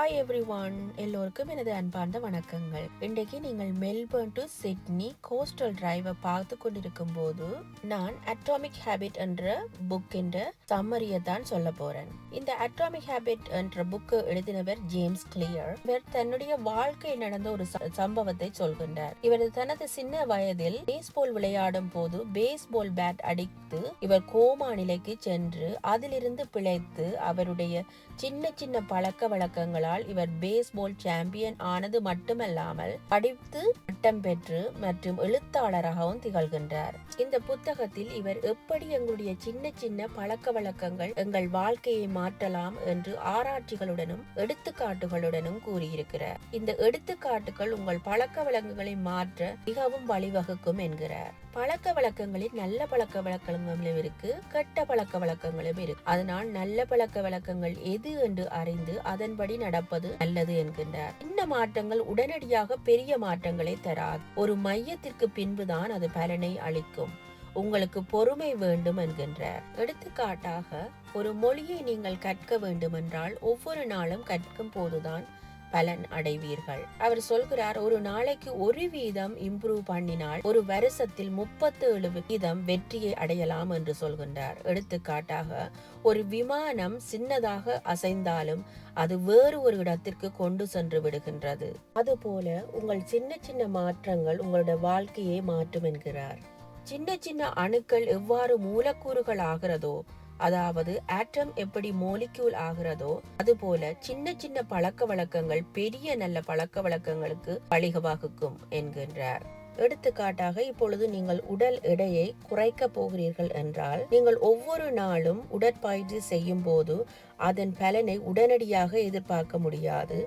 Hi every one எல்லோருக்கும் எனது அன்பார்ந்த வணக்கங்கள். இன்றைக்கு நீங்கள் மெல்பர்ன் டு சிட்னி கோஸ்டல் டிரைவை பார்த்து கொண்டிருக்கும் போது நான் அட்டாமிக் ஹேபிட் என்ற புக் என்ற சம்மரியை தான் சொல்ல போறேன். இந்த அட்டாமிக் ஹேபிட் என்ற புக்கு எழுதினவர் ஜேம்ஸ் கிளியர் இவர் தன்னுடைய வாழ்க்கை நடந்த ஒரு ச- சம்பவத்தை சொல்கின்றார். இவர் தனது சின்ன வயதில் பேஸ்பால் விளையாடும் போது பேஸ்பால் பேட் அடித்து இவர் கோமா நிலைக்கு சென்று அதிலிருந்து பிழைத்து அவருடைய சின்ன சின்ன பழக்க வழக்கங்கள் வழக்கங்களால் இவர் பேஸ்பால் சாம்பியன் ஆனது மட்டுமல்லாமல் படித்து பட்டம் பெற்று மற்றும் எழுத்தாளராகவும் திகழ்கின்றார். இந்த புத்தகத்தில் இவர் எப்படி எங்களுடைய சின்ன சின்ன பழக்க வழக்கங்கள் எங்கள் வாழ்க்கையை மாற்றலாம் என்று ஆராய்ச்சிகளுடனும் எடுத்துக்காட்டுகளுடனும் கூறியிருக்கிறார். இந்த எடுத்துக்காட்டுகள் உங்கள் பழக்க வழக்கங்களை மாற்ற மிகவும் வழிவகுக்கும் என்கிறார். பழக்க வழக்கங்களில் நல்ல பழக்க வழக்கங்களும் இருக்கு கெட்ட பழக்க வழக்கங்களும் இருக்கு. அதனால் நல்ல பழக்க வழக்கங்கள் எது என்று அறிந்து அதன்படி நட நடப்பது நல்லது என்கின்றார். இந்த மாற்றங்கள் உடனடியாக பெரிய மாற்றங்களை தராது. ஒரு மையத்திற்கு பின்புதான் அது பலனை அளிக்கும். உங்களுக்கு பொறுமை வேண்டும் என்கின்றார். எடுத்துக்காட்டாக ஒரு மொழியை நீங்கள் கற்க வேண்டுமென்றால் ஒவ்வொரு நாளும் கற்கும் போதுதான் பலன் அடைவீர்கள். அவர் சொல்கிறார் ஒரு நாளைக்கு ஒரு வீதம் இம்ப்ரூவ் பண்ணினால் ஒரு வருஷத்தில் முப்பத்து ஏழு வீதம் வெற்றியை அடையலாம் என்று சொல்கின்றார். எடுத்துக்காட்டாக ஒரு விமானம் சின்னதாக அசைந்தாலும் அது வேறு ஒரு இடத்திற்கு கொண்டு சென்று விடுகின்றது. அதுபோல உங்கள் சின்ன சின்ன மாற்றங்கள் உங்களோட வாழ்க்கையை மாற்றும் என்கிறார். சின்ன சின்ன அணுக்கள் எவ்வாறு மூலக்கூறுகள் ஆகிறதோ அதாவது ஆட்டம் எப்படி மோலிக்யூல் ஆகிறதோ அதுபோல சின்ன சின்ன பழக்க வழக்கங்கள் பெரிய நல்ல பழக்க வழக்கங்களுக்கு வழிவகுக்கும் என்கின்றார். எடுத்துக்காட்டாக இப்பொழுது நீங்கள் உடல் எடையை குறைக்க போகிறீர்கள் என்றால் நீங்கள் ஒவ்வொரு நாளும் உடற்பயிற்சி செய்யும் போது அதன் பலனை உடனடியாக எதிர்பார்க்க முடியாது.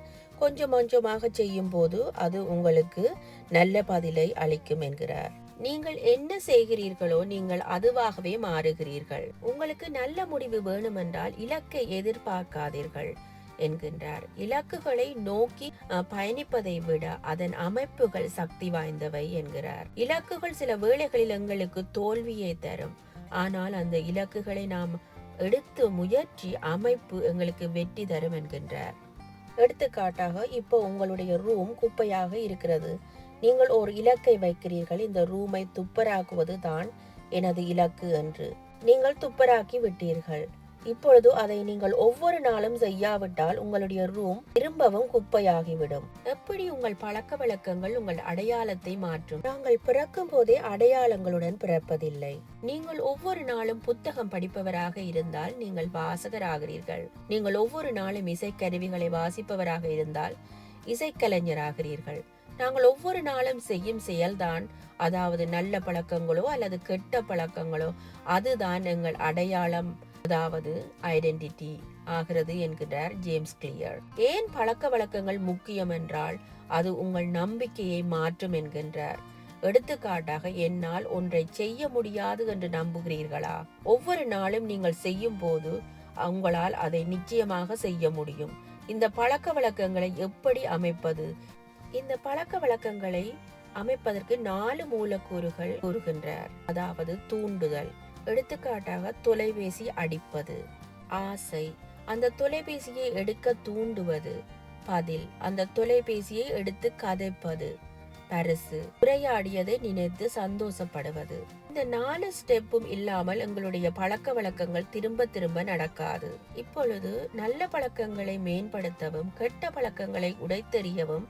கொஞ்சம் கொஞ்சமாக செய்யும் போது அது உங்களுக்கு நல்ல பதிலை அளிக்கும் என்கிறார். நீங்கள் என்ன செய்கிறீர்களோ நீங்கள் அதுவாகவே மாறுகிறீர்கள். உங்களுக்கு நல்ல முடிவு வேணுமென்றால் இலக்கை எதிர்பார்க்காதீர்கள் என்கின்றார். இலக்குகளை நோக்கி பயணிப்பதை விட அதன் அமைப்புகள் சக்தி வாய்ந்தவை என்கிறார். இலக்குகள் சில வேளைகளில் எங்களுக்கு தோல்வியை தரும். ஆனால் அந்த இலக்குகளை நாம் எடுத்து முயற்சி அமைப்பு எங்களுக்கு வெற்றி தரும் என்கின்றார். எடுத்துக்காட்டாக இப்போ உங்களுடைய ரூம் குப்பையாக இருக்கிறது. நீங்கள் ஒரு இலக்கை வைக்கிறீர்கள். இந்த ரூமை துப்பராக்குவது தான் எனது இலக்கு என்று நீங்கள் துப்பராக்கி விட்டீர்கள். இப்பொழுது அதை நீங்கள் ஒவ்வொரு நாளும் செய்யாவிட்டால் உங்களுடைய ரூம் திரும்பவும் குப்பையாகிவிடும். எப்படி உங்கள் பழக்க வழக்கங்கள் உங்கள் அடையாளத்தை மாற்றும்? நாங்கள் பிறக்கும் போதே அடையாளங்களுடன் பிறப்பதில்லை. நீங்கள் ஒவ்வொரு நாளும் புத்தகம் படிப்பவராக இருந்தால் நீங்கள் வாசகராகிறீர்கள். நீங்கள் ஒவ்வொரு நாளும் இசைக்கருவிகளை வாசிப்பவராக இருந்தால் இசைக்கலைஞராகிறீர்கள். நாங்கள் ஒவ்வொரு நாளும் செய்யும் செயல்தான். அதாவது நல்ல பழக்கங்களோ அல்லது கெட்ட பழக்கங்களோ அதுதான் எங்கள் அடையாளம். அதாவது ஐடென்டிட்டி ஆகிறது என்கிறார் ஜேம்ஸ் கிளியர். ஏன் பழக்க வழக்கங்கள் முக்கியம் என்றால் அது உங்கள் நம்பிக்கையை மாற்றும் என்கின்றார். எடுத்துக்காட்டாக என்னால் ஒன்றை செய்ய முடியாது என்று நம்புகிறீர்களா? ஒவ்வொரு நாளும் நீங்கள் செய்யும் போது உங்களால் அதை நிச்சயமாக செய்ய முடியும். இந்த பழக்க வழக்கங்களை எப்படி அமைப்பது? இந்த பழக்க வழக்கங்களை அமைப்பதற்கு நாலு மூலக்கூறுகள் கூறுகின்றார். அதாவது தூண்டுதல் எடுத்துக்காட்டாக தொலைபேசி அடிப்பது ஆசை அந்த தொலைபேசியை எடுக்க தூண்டுவது பதில் அந்த தொலைபேசியை எடுத்து கதைப்பது பரிசு உரையாடியதை நினைத்து சந்தோஷப்படுவது. இந்த நாலு ஸ்டெப்பும் இல்லாமல் எங்களுடைய பழக்க வழக்கங்கள் திரும்ப திரும்ப நடக்காது. இப்பொழுது நல்ல பழக்கங்களை மேம்படுத்தவும் கெட்ட பழக்கங்களை உடைத்தெறியவும்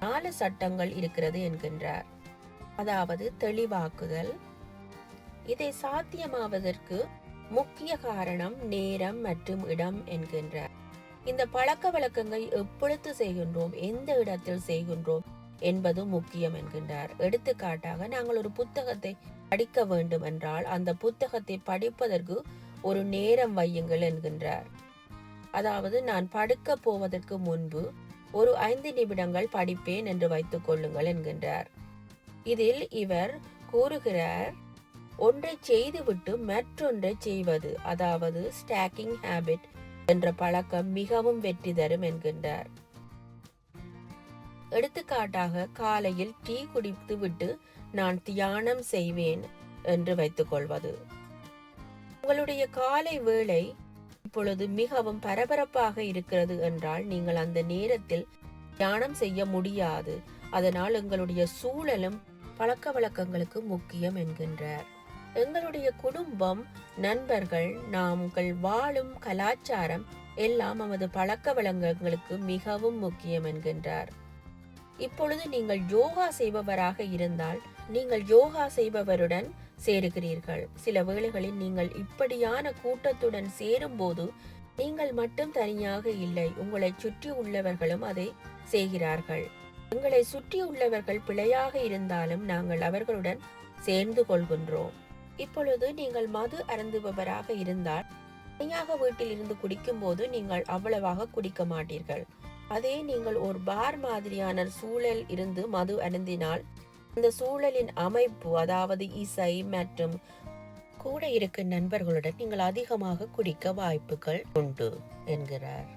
நாலு சட்டங்கள் இருக்கிறது என்கின்றார். அதாவது தெளிவாக்குதல். இதை சாத்தியமாவதற்கு முக்கிய காரணம் நேரம் மற்றும் இடம் என்கின்றார். இந்த பழக்க வழக்கங்கள் எப்பொழுது செய்கின்றோம் எந்த இடத்தில் செய்கின்றோம் என்பது முக்கியம் என்கின்றார். எடுத்துக்காட்டாக நாங்கள் ஒரு புத்தகத்தை படிக்க வேண்டும் என்றால் அந்த புத்தகத்தை படிப்பதற்கு ஒரு நேரம் வையுங்கள் என்கின்றார். அதாவது நான் படுக்க போவதற்கு முன்பு ஒரு ஐந்து நிமிடங்கள் படிப்பேன் என்று வைத்துக் கொள்ளுங்கள் என்கின்றார். இதில் இவர் கூறுகிறார் ஒன்றை செய்துவிட்டு மற்றொன்றை செய்வது அதாவது ஸ்டாக்கிங் ஹேபிட் என்ற பழக்கம் மிகவும் வெற்றி தரும் என்கின்றார். எடுத்துக்காட்டாக காலையில் டீ குடித்துவிட்டு நான் தியானம் செய்வேன் என்று வைத்துக் கொள்வது. உங்களுடைய காலை வேளை இப்பொழுது மிகவும் பரபரப்பாக இருக்கிறது என்றால் நீங்கள் அந்த நேரத்தில் தியானம் செய்ய முடியாது. அதனால் எங்களுடைய சூழலும் பழக்க வழக்கங்களுக்கு முக்கியம் என்கின்றார். எங்களுடைய குடும்பம் நண்பர்கள் நாங்கள் வாழும் கலாச்சாரம் எல்லாம் நமது பழக்க வழக்கங்களுக்கு மிகவும் முக்கியம் என்கின்றார். இப்பொழுது நீங்கள் யோகா செய்பவராக இருந்தால் நீங்கள் யோகா செய்பவருடன் சேருகிறீர்கள். சில வேளைகளில் நீங்கள் இப்படியான கூட்டத்துடன் சேரும்போது நீங்கள் மட்டும் தனியாக இல்லை உங்களை சுற்றி உள்ளவர்களும் அதை செய்கிறார்கள். எங்களை சுற்றி உள்ளவர்கள் பிழையாக இருந்தாலும் நாங்கள் அவர்களுடன் சேர்ந்து கொள்கின்றோம். இப்பொழுது நீங்கள் மது அருந்துபவராக இருந்தால் தனியாக வீட்டில் இருந்து குடிக்கும் போது நீங்கள் அவ்வளவாக குடிக்க மாட்டீர்கள். அதே நீங்கள் ஒரு பார் மாதிரியான சூழல் இருந்து மது அருந்தினால் இந்த சூழலின் அமைப்பு அதாவது இசை மற்றும் கூட இருக்கும் நண்பர்களுடன் நீங்கள் அதிகமாக குடிக்க வாய்ப்புகள் உண்டு என்கிறார்.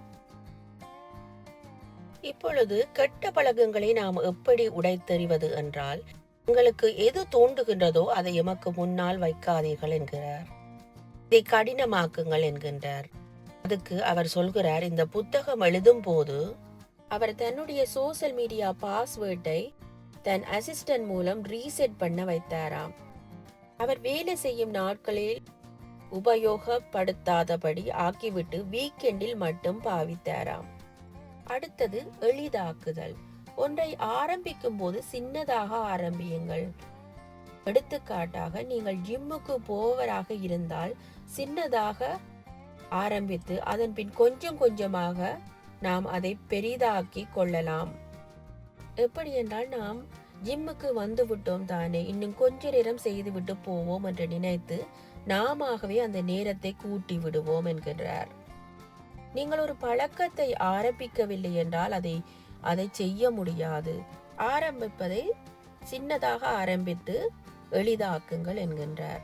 இப்பொழுது கெட்ட பழக்கங்களை நாம் எப்படி உடைத்தெறிவது என்றால் உங்களுக்கு எது தோன்றுகின்றதோ அதை எமக்கு முன்னால் வைக்காதீர்கள் என்கிறார். இதை கடினமாக்குங்கள் என்கின்றார். அதுக்கு அவர் சொல்கிறார் இந்த புத்தகம் எழுதும் போது அவர் தன்னுடைய சோசியல் மீடியா பாஸ்வேர்டை தன் அசிஸ்டன்ட் மூலம் ரீசெட் பண்ண வைத்தாராம். அவர் வேலை செய்யும் நாட்களில் உபயோகப்படுத்தாதபடி ஆக்கிவிட்டு வீக்கெண்டில் மட்டும் பாவித்தாராம். அடுத்தது எளிதாக்குதல். ஒன்றை ஆரம்பிக்கும் போது சின்னதாக ஆரம்பியுங்கள். எடுத்துக்காட்டாக நீங்கள் ஜிம்முக்கு போவராக இருந்தால் சின்னதாக ஆரம்பித்து அதன் பின் கொஞ்சம் கொஞ்சமாக நாம் அதை பெரிதாக்கி கொள்ளலாம். எப்படி என்றால் நாம் ஜிம்முக்கு வந்து விட்டோம் தானே. இன்னும் கொஞ்ச நேரம் செய்துவிட்டு போவோம் என்று நினைத்து நாமவே அந்த நேரத்தை கூட்டி விடுவோம் என்கின்றார். நீங்கள் ஒரு பழக்கத்தை ஆரம்பிக்கவில்லை என்றால் அதை அதை செய்ய முடியாது. ஆரம்பிப்பதை சின்னதாக ஆரம்பித்து எளிதாக்குங்கள் என்கின்றார்.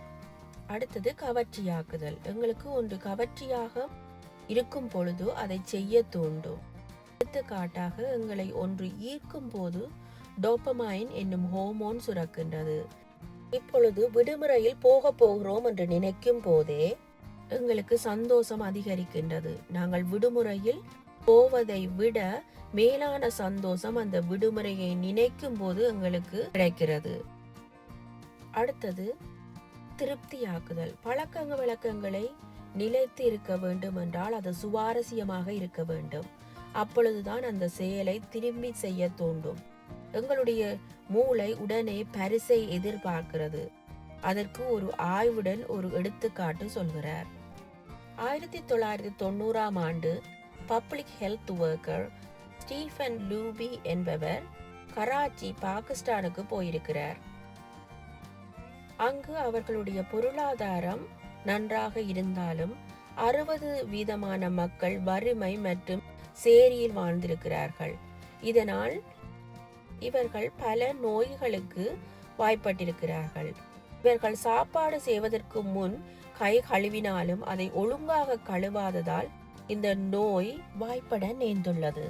அடுத்தது கவர்ச்சியாக்குதல். எங்களுக்கு ஒன்று கவர்ச்சியாக இருக்கும் பொழுது அதை செய்ய தூண்டும். எடுத்துக்காட்டாக எங்களை ஒன்று ஈர்க்கும் போது டோப்பமைன் என்னும் ஹோமோன் சுரக்கின்றது. இப்பொழுது விடுமுறையில் போக போகிறோம் என்று நினைக்கும் போதே எங்களுக்கு சந்தோஷம் அதிகரிக்கின்றது. நாங்கள் விடுமுறையில் போவதை விட மேலான சந்தோஷம் அந்த விடுமுறையை நினைக்கும் போது எங்களுக்கு கிடைக்கிறது. அடுத்தது திருப்தியாக்குதல். பழக்கங்க வழக்கங்களை நிலைத்து இருக்க வேண்டும் என்றால் அது சுவாரஸ்யமாக இருக்க வேண்டும். அப்பொழுதுதான் அந்த செயலை திரும்பி செய்ய தூண்டும் எங்களுடைய மூளை உடனே பரிசை எதிர்பார்க்கிறது. அதற்கு ஒரு ஆய்வுடன் ஒரு எடுத்துக்காட்டு சொல்கிறார். ஆயிரத்தி தொள்ளாயிரத்தி தொண்ணூறாம் ஆண்டு public health worker Stephen Luby என்பவர் கராச்சி பாகிஸ்தானுக்கு போயிருக்கிறார். அங்கு அவர்களுடைய பொருளாதாரம் நன்றாக இருந்தாலும் அறுபது வீதமான மக்கள் வறுமை மற்றும் சேரியில் வாழ்ந்திருக்கிறார்கள். இதனால் இவர்கள் பல நோய்களுக்கு வாய்ப்பட்டிருக்கிறார்கள். இவர்கள் சாப்பாடு செய்வதற்கு முன் கை கழுவினாலும் அதை ஒழுங்காக கழுவாததால் இந்த நோய் வாய்ப்பட நேர்ந்துள்ளது.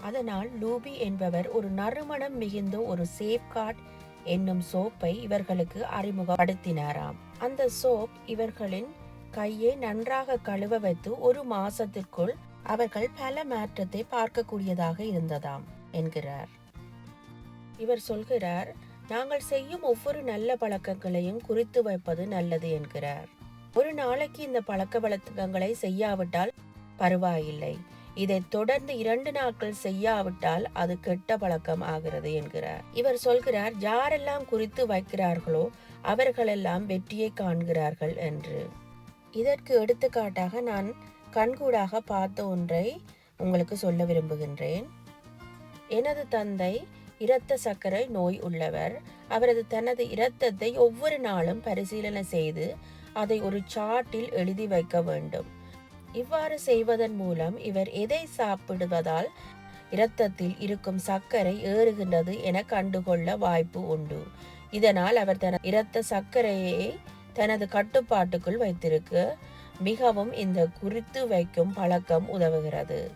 அதனால் லூபி என்பவர் ஒரு நறுமணம் மிகுந்த ஒரு சேஃப்கார்ட் என்னும் சோப்பை இவர்களுக்கு அறிமுகப்படுத்தினாராம். அந்த சோப் இவர்களின் கையை நன்றாக கழுவ வைத்து ஒரு மாசத்திற்குள் அவர்கள் பல மாற்றத்தை பார்க்கக்கூடியதாக இருந்ததாம் என்கிறார். இவர் சொல்கிறார் நாங்கள் செய்யும் ஒவ்வொரு நல்ல பழக்கங்களையும் குறித்து வைப்பது நல்லது என்கிறார். ஒரு நாளைக்கு இந்த பழக்க வழக்கங்களை செய்யாவிட்டால் பரவாயில்லை. இதை தொடர்ந்து இரண்டு நாட்கள் செய்யாவிட்டால் அது கெட்ட பழக்கம் ஆகிறது என்கிறார். இவர் சொல்கிறார் யாரெல்லாம் குறித்து வைக்கிறார்களோ அவர்களெல்லாம் வெற்றியை காண்கிறார்கள் என்று. இதற்கு எடுத்துக்காட்டாக நான் கண்கூடாக பார்த்த ஒன்றை உங்களுக்கு சொல்ல விரும்புகின்றேன். எனது தந்தை இரத்த சர்க்கரை நோய் உள்ளவர். அவரது தனது இரத்தத்தை ஒவ்வொரு நாளும் பரிசீலனை செய்து அதை ஒரு சாட்டில் எழுதி வைக்க வேண்டும். இவ்வாறு செய்வதன் மூலம் இவர் எதை சாப்பிடுவதால் இரத்தத்தில் இருக்கும் சர்க்கரை ஏறுகின்றது என கண்டுகொள்ள வாய்ப்பு உண்டு. இதனால் அவர் தன இரத்த சர்க்கரையை தனது கட்டுப்பாட்டுக்குள் வைத்திருக்க. மிகவும் இந்த குறித்து வைக்கும் பழக்கம் உதவுகிறது.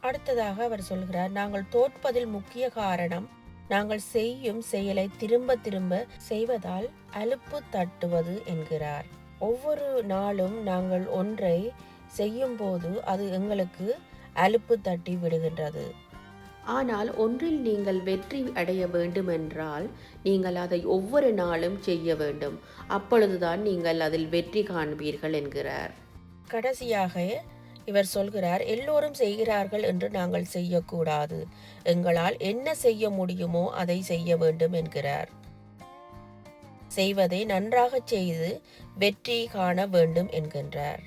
அடுத்ததாக அவர் சொல்கிறார் நாங்கள் தோற்பதில் முக்கிய காரணம் நாங்கள் செய்யும் செயலை திரும்ப திரும்ப செய்வதால் அலுப்பு தட்டுவது என்கிறார். ஒவ்வொரு நாளும் நாங்கள் ஒன்றை செய்யும் போது அது எங்களுக்கு அலுப்பு தட்டி விடுகின்றது. ஆனால் ஒன்றில் நீங்கள் வெற்றி அடைய வேண்டுமென்றால் நீங்கள் அதை ஒவ்வொரு நாளும் செய்ய வேண்டும். அப்பொழுதுதான் நீங்கள் அதில் வெற்றி காண்பீர்கள் என்கிறார். கடைசியாக இவர் சொல்கிறார் எல்லோரும் செய்கிறார்கள் என்று நாங்கள் செய்யக்கூடாது. எங்களால் என்ன செய்ய முடியுமோ அதை செய்ய வேண்டும் என்கிறார். செய்வதை நன்றாக செய்து வெற்றி காண வேண்டும் என்கின்றார்.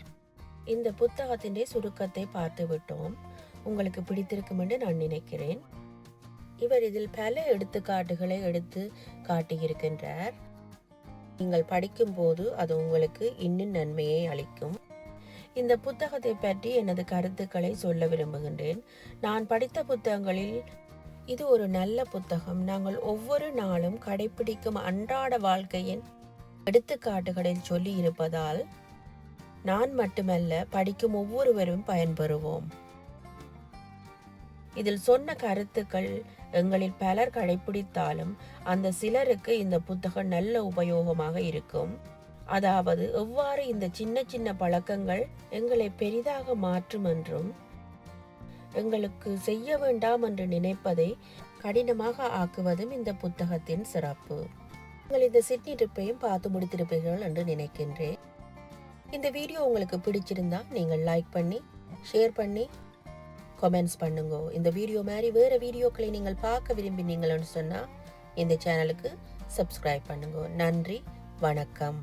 இந்த புத்தகத்தின் சுருக்கத்தை பார்த்து விட்டோம் உங்களுக்கு பிடித்திருக்கும் என்று நான் நினைக்கிறேன். இவர் இதில் பல எடுத்துக்காட்டுகளை எடுத்து காட்டியிருக்கின்றார். நீங்கள் படிக்கும்போது அது உங்களுக்கு இன்னும் நன்மையை அளிக்கும். இந்த புத்தகத்தை பற்றி எனது கருத்துக்களை சொல்ல விரும்புகின்றேன். நான் படித்த புத்தகங்களில் இது ஒரு நல்ல புத்தகம். நாங்கள் ஒவ்வொரு நாளும் கடைபிடிக்கும் அன்றாட வாழ்க்கையின் எடுத்துக்காட்டுகளில் சொல்லி இருப்பதால் நான் மட்டுமல்ல படிக்கும் ஒவ்வொருவரும் பயன்பெறுவோம். இதில் சொன்ன கருத்துக்கள் எங்களில் பலர் கடைபிடித்தாலும் அந்த சிலருக்கு இந்த புத்தகம் நல்ல உபயோகமாக இருக்கும். அதாவது எவ்வாறு இந்த சின்ன சின்ன பழக்கங்கள் எங்களை பெரிதாக மாற்றும் என்றும் எங்களுக்கு செய்ய வேண்டாம் என்று நினைப்பதை கடினமாக ஆக்குவதும் இந்த புத்தகத்தின் சிறப்பு. நீங்கள் இந்த சிட்னி ட்ரிப்பையும் பார்த்து முடித்திருப்பீர்கள் என்று நினைக்கின்றேன். இந்த வீடியோ உங்களுக்கு பிடிச்சிருந்தா நீங்கள் லைக் பண்ணி ஷேர் பண்ணி கமெண்ட்ஸ் பண்ணுங்க. இந்த வீடியோ மாதிரி வேறு வீடியோக்களை நீங்கள் பார்க்க விரும்பினீங்கள்னு சொன்னால் இந்த சேனலுக்கு சப்ஸ்கிரைப் பண்ணுங்க. நன்றி வணக்கம்.